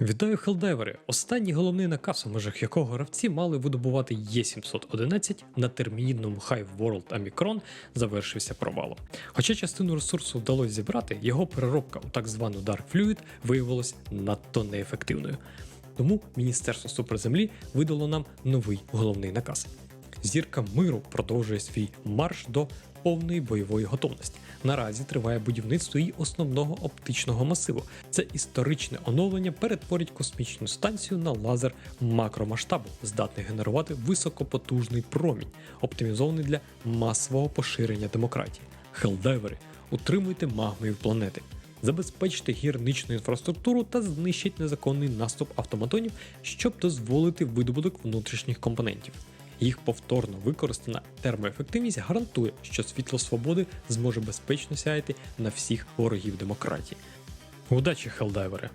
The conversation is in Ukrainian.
Вітаю хелдайвери! Останній головний наказ, у межах якого гравці мали видобувати Є711 на термінному Hive World Omicron завершився провалом. Хоча частину ресурсу вдалося зібрати, його переробка у так звану Dark Fluid виявилась надто неефективною. Тому Міністерство суперземлі видало нам новий головний наказ. Зірка миру продовжує свій марш до повної бойової готовності. Наразі триває будівництво її основного оптичного масиву. Це історичне оновлення перетворить космічну станцію на лазер макромасштабу, здатний генерувати високопотужний промінь, оптимізований для масового поширення демократії. Хелдайвери, утримуйте магмою планети. Забезпечте гірничну інфраструктуру та знищить незаконний наступ автоматонів, щоб дозволити видобуток внутрішніх компонентів. Їх повторно використана термоефективність гарантує, що світло свободи зможе безпечно сяяти на всіх ворогів демократії. Удачі, хелдайвери!